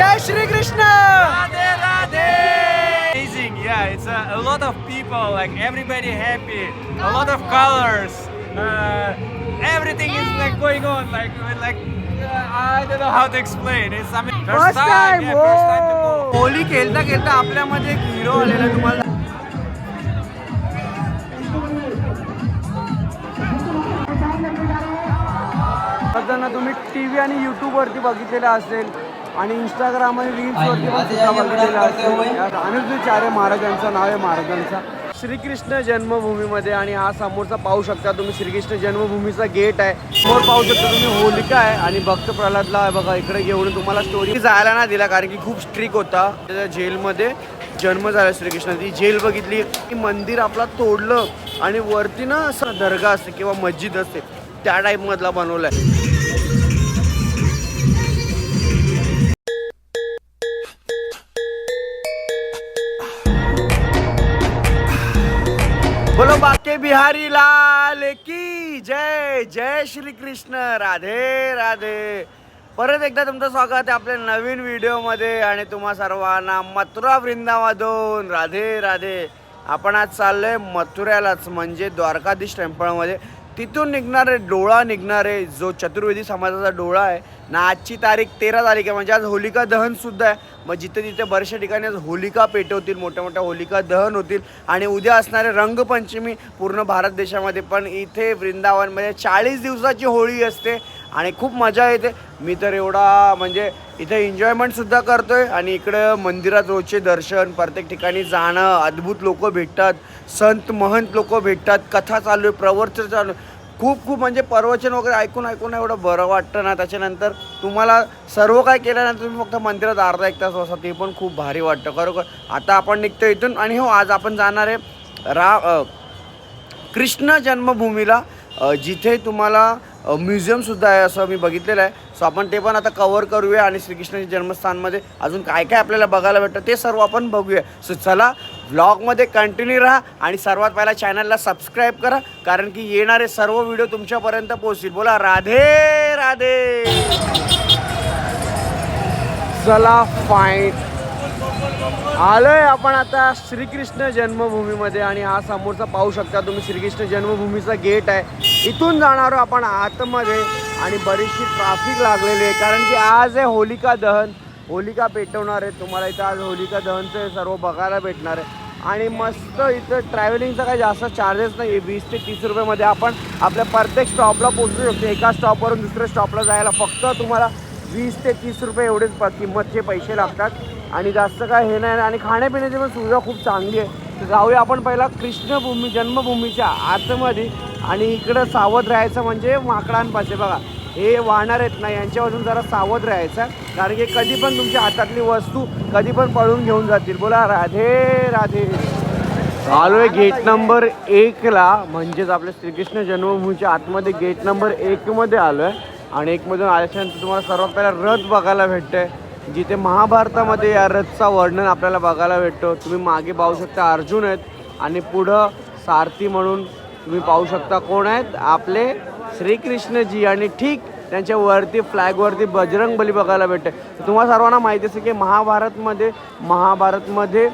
Jai Shri Krishna Radhe Radhe! Amazing, yeah. It's a, a lot of people, like everybody happy, a lot of colors. Uh, everything is like going on, like with, like uh, I don't know how to explain. It's I mean, first time yeah, first time to go. Holi खेळता खेळता आपल्यामध्ये एक hero आलेला आहे तुम्हाला जण तुम्ही T V आणि यूट्यूबवरती बघितलेलं असेल आणि इंस्टाग्राम आणि रील्सवरती पण सुद्धा बघितलेलं महाराजांचं नाव आहे महाराजांचा. श्रीकृष्ण जन्मभूमीमध्ये आणि हा समोरचा पाहू शकता तुम्ही श्रीकृष्ण जन्मभूमीचा गेट आहे. समोर पाहू शकता तुम्ही होलिका आहे आणि भक्त प्रल्हादला बघा इकडे घेऊन तुम्हाला स्टोरी जायला नाही दिला कारण की खूप स्ट्रिक होता. त्याच्या जेलमध्ये जन्म झाला श्रीकृष्ण. ती जेल बघितली. की मंदिर आपला तोडलं आणि वरती ना असं दर्गा असते किंवा मस्जिद असते त्या टाईप मधला बनवलाय. बोलो बाके बिहारी लाल की जय जय श्री कृष्ण राधे राधे. परत एकदा तुमचं स्वागत आहे आपल्या नवीन व्हिडिओमध्ये आणि तुम्हा सर्वांना मथुरा वृंदावादून राधे राधे. आपण आज चाललोय मथुऱ्यालाच म्हणजे द्वारकाधीश टेम्पलमध्ये. तिथून निघणारे डोळा निघणारे जो चतुर्वेदी समाजाचा डोळा आहे ना आजची तारीख तेरा तारीख आहे. म्हणजे आज होलिका दहन सुद्धा आहे. मग जिथे तिथे बऱ्याचशा ठिकाणी आज होलिका पेटवतील मोठ्या मोठ्या होलिका दहन होतील. आणि उद्या असणारे रंगपंचमी पूर्ण भारत देशामध्ये. पण इथे वृंदावनमध्ये चाळीस दिवसाची होळी असते आणि खूप मजा येते. मी तर एवढा म्हणजे इथे एन्जॉयमेंटसुद्धा करतो आहे आणि इकडं मंदिरात रोजचे दर्शन प्रत्येक ठिकाणी जाणं अद्भुत लोक भेटतात. संत महंत लोक भेटतात. कथा चालू आहे प्रवर्तन चालू आहे. खूप खूप म्हणजे प्रवचन वगैरे ऐकून ऐकून एवढं बरं वाटतं ना. त्याच्यानंतर तुम्हाला सर्व काय केल्यानंतर तुम्ही फक्त मंदिरात अर्धा एक तास बसा ते पण खूप भारी वाटतं. खरोखर आता आपण निघतो इथून आणि हो आज आपण जाणार आहे रा कृष्ण जन्मभूमीला. जिथे तुम्हाला म्युझियमसुद्धा आहे असं मी बघितलेलं आहे. सो आपण ते पण आता कवर करूया आणि श्रीकृष्णाच्या जन्मस्थानमध्ये अजून काय काय आपल्याला बघायला भेटतं ते सर्व आपण बघूया. सो चला व्लॉगमध्ये कंटिन्यू राहा आणि सर्वात पहिला चॅनलला सबस्क्राईब करा कारण की येणारे सर्व व्हिडिओ तुमच्यापर्यंत पोहोचतील. बोला राधे राधे. चला फाईन आलोय आपण आता श्रीकृष्ण जन्मभूमीमध्ये आणि हा समोरचा पाहू शकता तुम्ही श्रीकृष्ण जन्मभूमीचा गेट आहे. इथून जाणार आहोत आपण आतमध्ये आणि बरीचशी ट्रॅफिक लागलेली आहे कारण की आज आहे होलिका दहन. होलिका पेटवणार आहे. तुम्हाला इथं आज होलिका दहनचं सर्व बघायला भेटणार आहे. आणि मस्त इथं ट्रॅव्हलिंगचा काही जास्त चार्जेस नाही आहे वीस ते तीस रुपयामध्ये आपण आपल्या प्रत्येक स्टॉपला पोहोचू शकतो. एका स्टॉपवरून दुसऱ्या स्टॉपला जायला फक्त तुम्हाला वीस ते तीस रुपये एवढेच प किंमतचे पैसे लागतात. आणि जास्त काय हे नाही. आणि खाण्यापिण्याची पण सुविधा खूप चांगली आहे. तर जाऊया आपण पहिला कृष्णभूमी जन्मभूमीच्या आतमध्ये. आणि इकडं सावध राहायचं म्हणजे माकडांपासे बघा हे वाहणार आहेत ना यांच्यापासून जरा सावध राहायचं. कारण की कधी पण तुमच्या हातातली वस्तू कधी पण पळून घेऊन जातील. बोला राधे राधे. आलोय गेट नंबर एकला म्हणजेच आपल्या श्रीकृष्ण जन्मभूमीच्या आतमध्ये गेट नंबर एकमध्ये आलोय आणि एकमधून आल्याच्यानंतर तुम्हाला सर्वात पहिला रथ बघायला भेटतंय. जिथे महाभारतामध्ये या रथचा वर्णन आपल्याला बघायला भेटतो. तुम्ही मागे पाहू शकता अर्जुन आहेत. आणि पुढं सारथी म्हणून तुम्ही पाहू शकता कोण आहेत. आपले श्रीकृष्णजी आणि ठीक त्यांच्यावरती फ्लॅगवरती बजरंग बली बघायला भेटते. तुम्हाला सर्वांना माहिती असेल की महाभारतमध्ये महाभारतमध्ये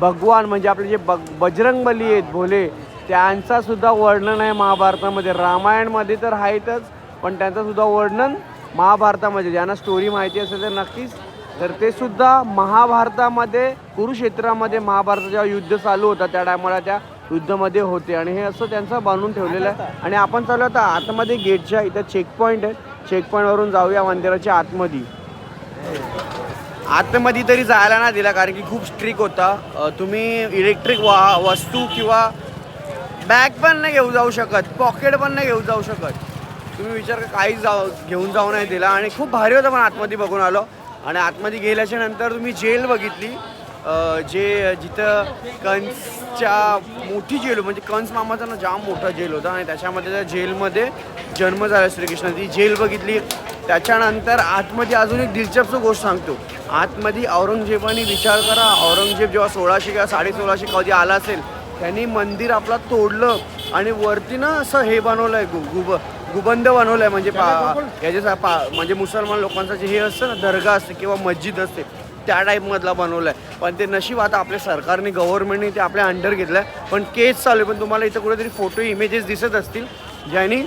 भगवान म्हणजे आपले जे बग बजरंग बली आहेत भोले त्यांचासुद्धा वर्णन आहे महाभारतामध्ये. रामायणमध्ये तर आहेतच पण त्यांचंसुद्धा वर्णन महाभारतामध्ये. ज्यांना स्टोरी माहिती असेल तर नक्कीच तर ते सुद्धा महाभारतामध्ये कुरुक्षेत्रामध्ये महाभारताच्या युद्ध चालू होतं त्या टायमाला त्या युद्धामध्ये होते आणि हे असं त्यांचं बनवून ठेवलेलं आहे. आणि आपण चालू आता आतमध्ये गेटच्या इथं चेक पॉईंट आहे चेक पॉईंटवरून जाऊया मंदिराच्या आतमध्ये आतमध्ये तरी जायला नाही दिला कारण की खूप स्ट्रिक होता. तुम्ही इलेक्ट्रिक वा वस्तू किंवा बॅग पण नाही घेऊ जाऊ शकत पॉकेट पण नाही घेऊ जाऊ शकत. तुम्ही विचार काहीच जाऊ घेऊन जाऊ नाही दिला. आणि खूप भारी होतं पण आतमध्ये बघून आलो. आणि आतमध्ये गेल्याच्यानंतर तुम्ही जेल बघितली. जे जिथं कंसच्या मोठी जेल म्हणजे कंस मामाचा ना जाम मोठा जेल होता आणि त्याच्यामध्ये त्या जेलमध्ये जन्म झाला श्रीकृष्णाची जेल बघितली. त्याच्यानंतर आतमध्ये अजून एक दिलचस्प गोष्ट सांगतो. आतमध्ये औरंगजेबाने विचार करा. औरंगजेब जेव्हा सोळाशे किंवा साडे सोळाशे कधी आला असेल त्यांनी मंदिर आपला तोडलं आणि वरती ना असं हे बनवलं आहे गु गुब गुबंद बनवलं आहे म्हणजे पा याच्या पा म्हणजे मुसलमान लोकांचं जे हे असतं ना दर्गा असते किंवा मस्जिद असते त्या टाईपमधला बनवलं आहे पण ते नशीब आता आपल्या सरकारने गव्हर्नमेंटने ते आपल्या अंडर घेतलं आहे पण केस चालू आहे. पण तुम्हाला इथं कुठेतरी फोटो इमेजेस दिसत असतील. ज्यांनी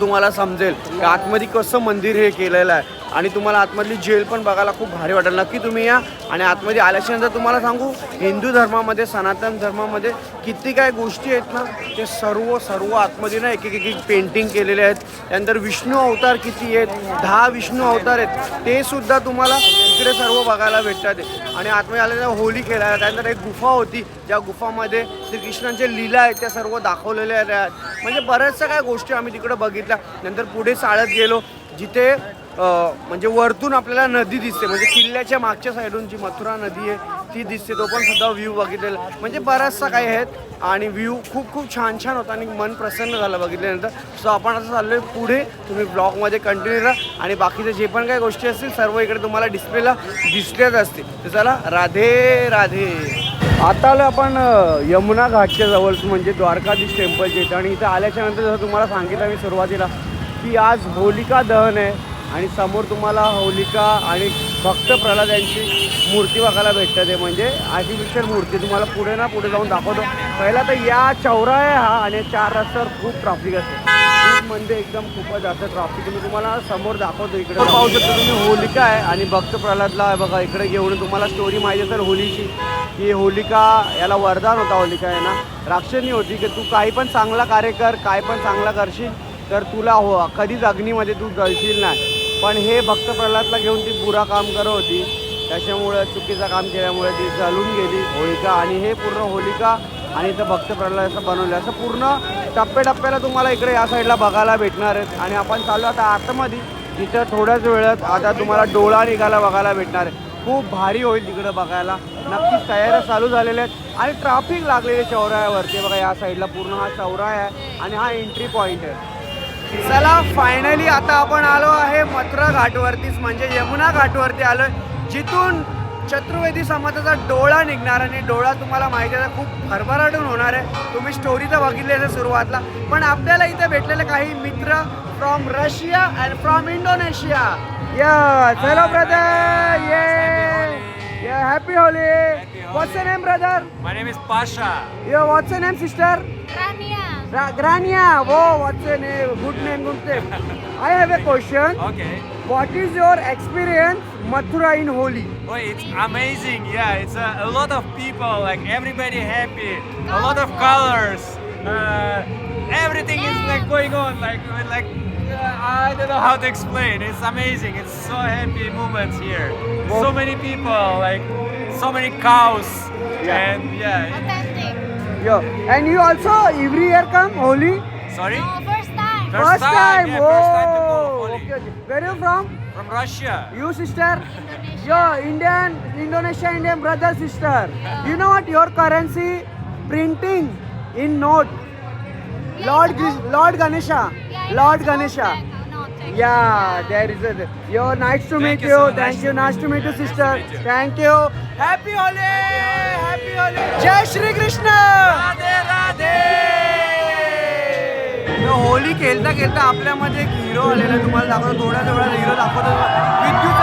तुम्हाला समजेल की आतमध्ये कसं मंदिर हे केलेलं आहे. आणि तुम्हाला आतमधली जेल पण बघायला खूप भारी वाटेल. नक्की तुम्ही या आणि आतमध्ये आल्याच्यानंतर तुम्हाला सांगू हिंदू धर्मामध्ये सनातन धर्मामध्ये किती काय गोष्टी आहेत ना ते सर्व सर्व आतमध्ये ना एक एक एक एक पेंटिंग केलेले आहेत. त्यानंतर विष्णू अवतार किती आहेत दहा विष्णू अवतार आहेत ते सुद्धा तुम्हाला इकडे सर्व बघायला भेटतात. आणि आतमध्ये आल्याच्या होली खेळायला त्यानंतर एक गुफा होती ज्या गुफामध्ये श्रीकृष्णांच्या लीला आहेत त्या सर्व दाखवलेल्या आहेत. म्हणजे बऱ्याचशा काय गोष्टी आम्ही तिकडे बघितल्या. नंतर पुढे चाळत गेलो. जिथे म्हणजे वरतून आपल्याला नदी दिसते. म्हणजे किल्ल्याच्या मागच्या साईडून जी मथुरा नदी आहे ती दिसते. तो पण सुद्धा व्ह्यू बघितलेला. म्हणजे बराचसा काही आहेत आणि व्ह्यू खूप खूप छान छान होता आणि मन प्रसन्न झालं बघितल्यानंतर. सो आपण असं चाललो आहे पुढे. तुम्ही ब्लॉगमध्ये कंटिन्यू राहा आणि बाकीचे जे पण काही गोष्टी असतील सर्व इकडे तुम्हाला डिस्प्लेला दिसल्याच असतील. तर चला राधे राधे. आता आलो आपण यमुना घाटच्या जवळ म्हणजे द्वारकाधीश टेम्पलच्या इथं आणि इथं आल्याच्यानंतर जसं तुम्हाला सांगितलं मी सुरुवातीला की आज होलिका दहन आहे. आणि समोर तुम्हाला होलिका आणि भक्त प्रल्हाद यांची मूर्ती बघायला भेटतं. ते म्हणजे आर्टिफिशियल मूर्ती. तुम्हाला पुढे ना पुढे जाऊन दाखवतो. पहिला तर या चौरा आहे हा आणि चार रस्त्यावर खूप ट्रॅफिक असते. खूप म्हणजे एकदम खूपच जास्त ट्रॅफिक मी तुम्हाला समोर दाखवतो इकडे. पाहू शकता तुम्ही. होलिका आहे आणि भक्त प्रल्हादला बघा इकडे घेऊन तुम्हाला स्टोरी माहिती असेल होलीची. की होलिका याला वरदान होता होलिका आहे ना राक्षणी होती की तू काही पण चांगला कार्य कर काय पण चांगला करशील तर तुला हो कधीच अग्नीमध्ये तू जळशील नाही. पण हे भक्त प्रल्हादला घेऊन ती बुरा काम करत होती. त्याच्यामुळं चुकीचं काम केल्यामुळे ती जळून गेली होलिका आणि हे पूर्ण होलिका आणि इथं भक्त प्रल्हादाचं बनवलं. असं पूर्ण टप्प्याटप्प्याला तुम्हाला इकडे या साईडला बघायला भेटणार आहेत. आणि आपण चाललो आता आतमध्ये. तिथं थोड्याच वेळात आता तुम्हाला डोळा निघायला बघायला भेटणार आहे. खूप भारी होईल तिकडं बघायला. नक्कीच तयाऱ्या चालू झालेल्या आहेत. आणि ट्रॅफिक लागलेले चौरायावरती बघा या साईडला पूर्ण हा चौरा आहे आणि हा एंट्री पॉईंट आहे. चला फायनली आता आपण आलो आहे मथुरा घाटवरतीच. म्हणजे यमुना घाटवरती आलोय. जिथून चतुर्वेदी समाजाचा डोळा निघणार आणि डोळा तुम्हाला माहिती आहे खूप भरभराटून होणार आहे. तुम्ही स्टोरी तर बघितली असेल सुरुवातला. पण आपल्याला इथे भेटलेले काही मित्र from Russia and from Indonesia या चलो ब्रदर ये happy Holi what's name brother My name is Pasha. Yo what's name sister Rania. Ra- Grania, whoa, what's your name? Good name, good name. I have a question. Okay. What is your experience Mathura in Holi? Oh, it's amazing. Yeah, it's a, a lot of people, like everybody happy, a lot of colors. Uh, everything is like going on, like like uh, I don't know how to explain. It's amazing. It's so happy moments here. So many people, like so many cows, Yeah. and yeah. Authentic. Yo, and you also every year come Holi? Sorry, No, first time. First time, yeah, first time to go Holi. okay, okay. Where you from? from Russia. You sister? Indonesia. Yo, Indian, Indonesia, Indian brother, sister. You know what? Your currency printing in note. Yeah, Lord, it's Lord Ganesha. Yeah, Lord all Ganesha. back. No, thank you. Yeah, there is a. Yo, nice to Thank meet you, you. sir. Nice Thank to you. Nice to meet you, Yeah, nice sister. to meet you. Thank you. Happy Holi! जय Shri Krishna! Radhe Radhe. Holi खेळता खेळता आपल्यामध्ये एक hero आलेला तुम्हाला दाखवतो थोड्या थोड्या हिरो दाखवतो. विद्युत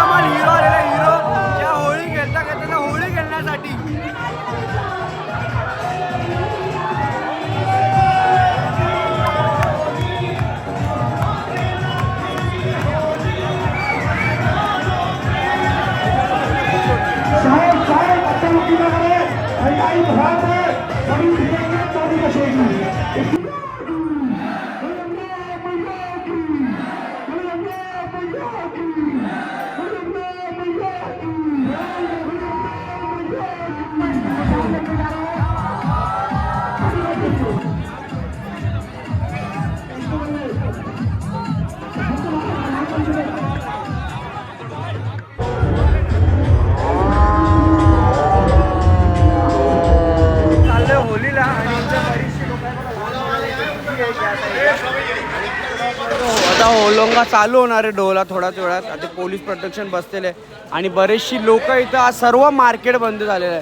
चालू होणार आहे डोला थोड्याच वेळात. आता पोलीस प्रोटेक्शन बसलेले आणि बरेचशी लोक इथं आज सर्व मार्केट बंद झालेलं आहे.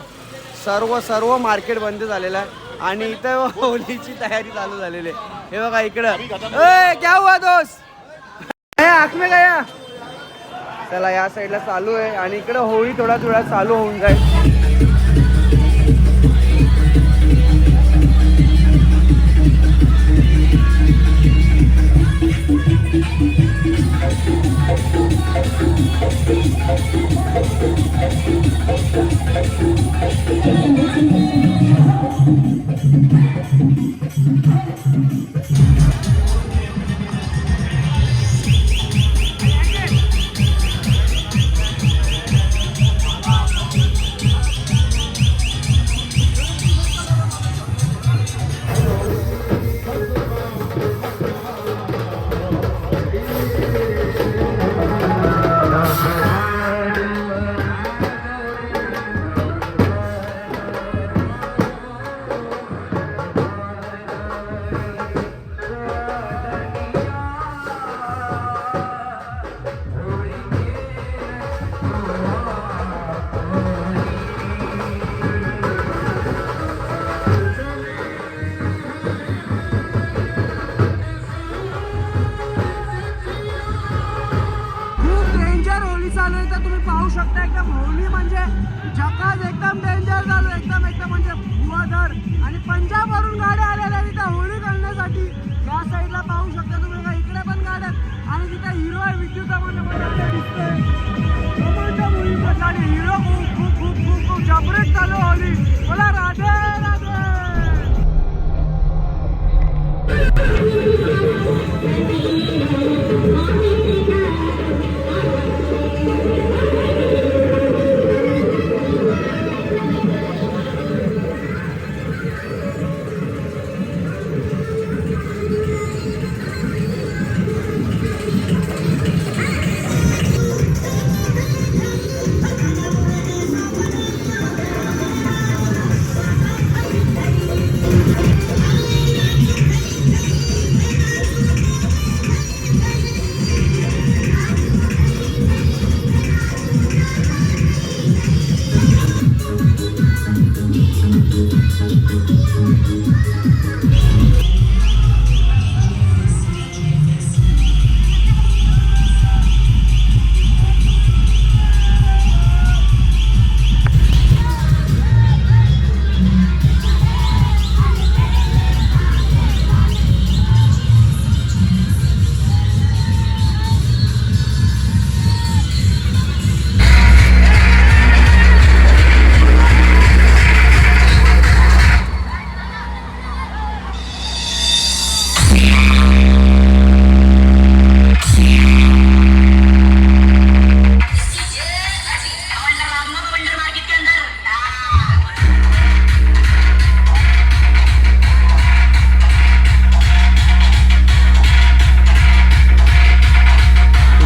सर्व सर्व मार्केट बंद झालेलं आहे. आणि इथं होलीची तयारी चालू झालेली आहे. हे बघा इकडं. ए, क्या हुआ दोस्त? आखमे गया. चला या साईडला चालू आहे. आणि इकडं होळी थोडा थोडा चालू होऊन जाईल. खूप आणि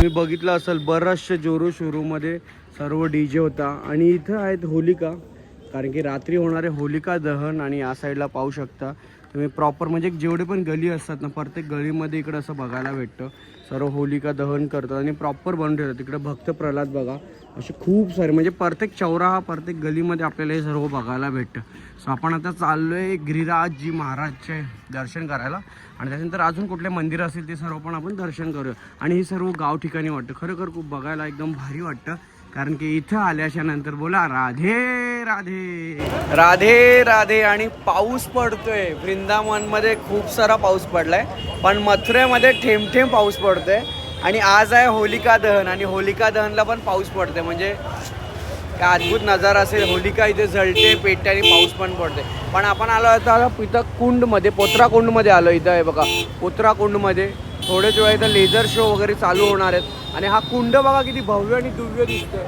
तुम्ही बघितलं असेल बऱ्याचशा जोरो शोरूममध्ये सर्व डी जे होता. आणि इथं आहेत होलिका. कारण की रात्री होणारे होलिका दहन आणि या साईडला पाहू शकता. तुम्ही प्रॉपर म्हणजे जेवढे पण गली असतात ना प्रत्येक गलीमध्ये इकडं असं बघायला भेटतं. सर्व होलिका दहन करतात आणि प्रॉपर बनून ठेवतात. तिकडे भक्त प्रल्हाद बघा. असे खूप सारे म्हणजे प्रत्येक चौराहा प्रत्येक गलीमध्ये आपल्याला हे सर्व बघायला भेटतं. सो आपण आता चाललो आहे गिरिराजजी महाराजचे दर्शन करायला. आणि त्याच्यानंतर अजून कुठले मंदिर असेल ते सर्व पण आपण दर्शन करूया. आणि हे सर्व गाव ठिकाणी वाटतं. खरोखर खूप बघायला एकदम भारी वाटतं. कारण की इथं आल्याच्यानंतर बोला राधे राधे. राधे राधे. आणि पाऊस पडतोय. वृंदावनमध्ये खूप सारा पाऊस पडलाय. पण मथुरेमध्ये थेंब पाऊस पडतोय. आणि आज आहे होलिका दहन. आणि होलिका दहनला पण पाऊस पडते म्हणजे काय अद्भुत नजारा असेल. होलिका इथे झळते पेटते आणि पाऊस पण पडते. पण आपण आलो आता इथं कुंडमध्ये पोत्रा कुंडमध्ये आलो इथं आहे बघा. पोत्रा कुंडमध्ये थोड्याच वेळा इथं लेझर शो वगैरे चालू होणार आहेत. आणि हा कुंड बघा किती भव्य आणि दिव्य दिसतोय.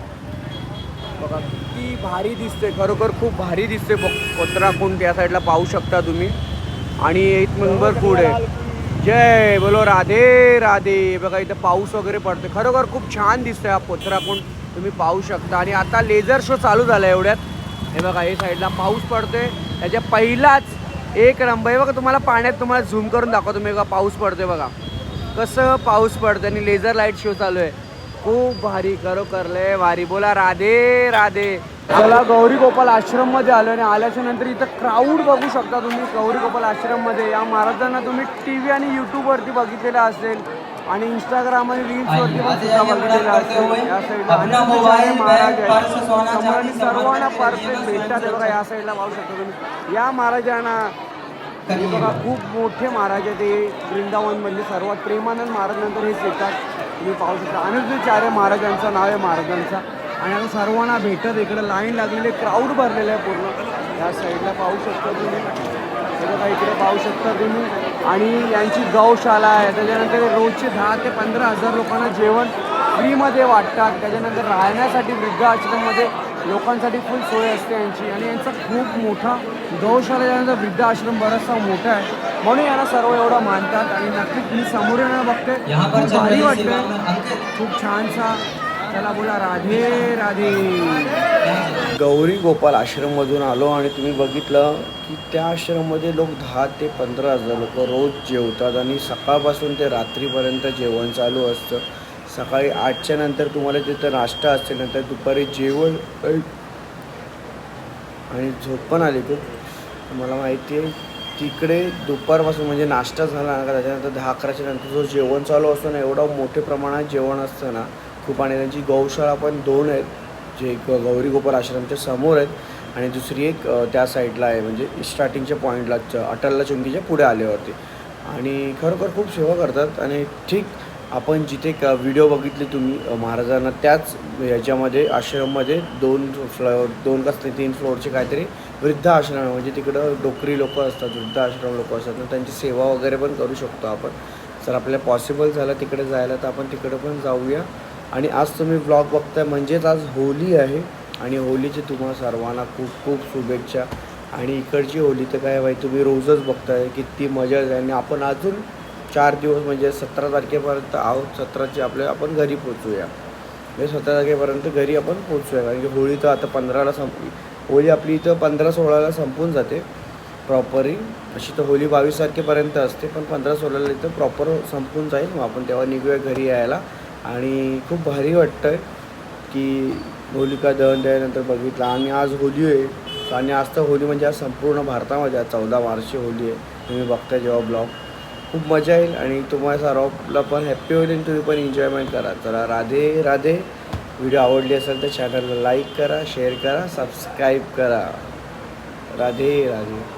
बघा किती भारी दिसते खरोखर खूप भारी दिसते पोत्रा कुंड या साईडला पाहू शकता तुम्ही. आणि एक नंबर कुंड आहे जय बोलो राधे राधे. बघा इथं पाऊस वगैरे पडते खरोखर खूप छान दिसतंय हा पोत्राकुंड. तुम्ही पाहू शकता. आणि आता लेझर शो चालू झाला एवढ्यात. हे बघा हे साईडला पाऊस पडतोय. त्याच्या पहिलाच एक नंबर हे बघा तुम्हाला पाण्यात तुम्हाला झूम करून दाखवतो. मी बघा पाऊस पडतोय बघा. कसं पाऊस पडतं आणि लेझर लाइट शो चालू आहे. खूप भारी करो करलंय भारी. बोला राधे राधे. चला गौरी गोपाल आश्रममध्ये आलो आणि आल्याच्यानंतर इथं क्राऊड बघू शकता तुम्ही. गौरी गोपाल आश्रममध्ये या महाराजांना तुम्ही टीव्ही आणि युट्यूब वरती बघितलेलं असेल. आणि इंस्टाग्राम आणि रील्स वरती पण सुद्धा बघितलेलं असेल या साईडला आणि महाराज आहेत सर्वांना परफेक्ट भेटतात बघा या साईडला पाहू शकता तुम्ही. या महाराजांना बघा खूप मोठे महाराज आहेत हे. वृंदावनमधले सर्वात प्रेमानंद महाराज नंतर हेच येतात तुम्ही पाहू शकता. अनुजचार्य महाराजांचं नाव आहे महाराजांचा. आणि आता सर्वांना भेटत इकडे लाईन लागलेली क्राऊड भरलेलं आहे पूर्ण. या साईडला पाहू शकता तुम्ही. बघा इकडे पाहू शकता तुम्ही. आणि यांची गौशाला आहे. त्याच्यानंतर रोजचे दहा ते पंधरा हजार लोकांना जेवण फ्रीमध्ये वाटतात. त्याच्यानंतर राहण्यासाठी वृद्धाश्रममध्ये लोकांसाठी फुल सोय असते यांची. आणि यांचा खूप मोठा गौशाला यानंतर वृद्धाश्रम बराचसा मोठा आहे. म्हणून यांना सर्व एवढं मानतात. आणि नक्कीच मी समोर येणं बघते. भारी वाटतंय. खूप छानसा त्याला बोला राधे राधे. गौरी गोपाल आश्रममधून आलो आणि तुम्ही बघितलं की त्या आश्रममध्ये लोक दहा ते पंधरा हजार लोक रोज जेवतात आणि सकाळपासून ते रात्रीपर्यंत जेवण चालू असतं. सकाळी आठच्या नंतर तुम्हाला तिथं नाश्ता असते नंतर दुपारी जेवण आणि झोप पण आली. खूप मला माहिती आहे तिकडे दुपारपासून म्हणजे नाश्ता झाला ना का त्याच्यानंतर दहा अकराच्या नंतर जो जेवण चालू असतो ना एवढं मोठ्या प्रमाणात जेवण असतं ना खूप आणि त्यांची गौशाळा पण दोन आहेत जे एक गौरी गोपाल आश्रमच्या समोर आहेत आणि दुसरी एक त्या साईडला आहे म्हणजे स्टार्टिंगच्या पॉईंटला च- अटलला चुंकीच्या पुढे आल्यावरती. आणि खरोखर खूप सेवा करतात आणि ठीक आपण जिथे क व्हिडिओ बघितले तुम्ही महाराजांना त्याच याच्यामध्ये आश्रममध्ये दोन फ्लोअर दोन का तीन फ्लोअरचे काहीतरी वृद्ध आश्रम म्हणजे तिकडं डोकरी लोक असतात वृद्ध आश्रम लोक असतात तर त्यांची सेवा वगैरे पण करू शकतो आपण. जर आपल्याला पॉसिबल झालं तिकडे जायला तर आपण तिकडं पण जाऊया. आणि आज तुम्ही ब्लॉग बघताय म्हणजेच आज होली आहे. आणि होलीची तुम्हाला सर्वांना खूप खूप शुभेच्छा. आणि इकडची होली तर काय भाई तुम्ही रोजच बघताय. किती मजा आहे आणि आपण अजून चार दिवस म्हणजे सतरा तारखेपर्यंत आहोत. सतराचे आपले आपण घरी पोचूया म्हणजे सतरा तारखेपर्यंत घरी आपण पोचूया कारण की होळी तर आता पंधराला संपली. होळी आपली इथं पंधरा सोळाला संपून जाते. प्रॉपरी अशी तर होळी बावीस तारखेपर्यंत असते. पण पंधरा सोळाला इथं प्रॉपर संपून जाईल. मग आपण तेव्हा निघूया घरी यायला. आणि खूप भारी वाटतं आहे की होलिका दहन त्यानंतर बघितलं. आणि आज होली आहे. आणि आज तर होली म्हणजे आज संपूर्ण भारतामध्ये आज चौदा मार्चची होली आहे. तुम्ही बघताय जेव्हा ब्लॉग. खूप मजा येईल आणि तुम्हाला सर्वला पण हॅप्पी होईल आणि तुम्ही पण एन्जॉयमेंट करा. चला राधे राधे. व्हिडिओ आवडली असेल तर चॅनलला लाईक करा शेअर करा सबस्क्राईब करा. राधे राधे.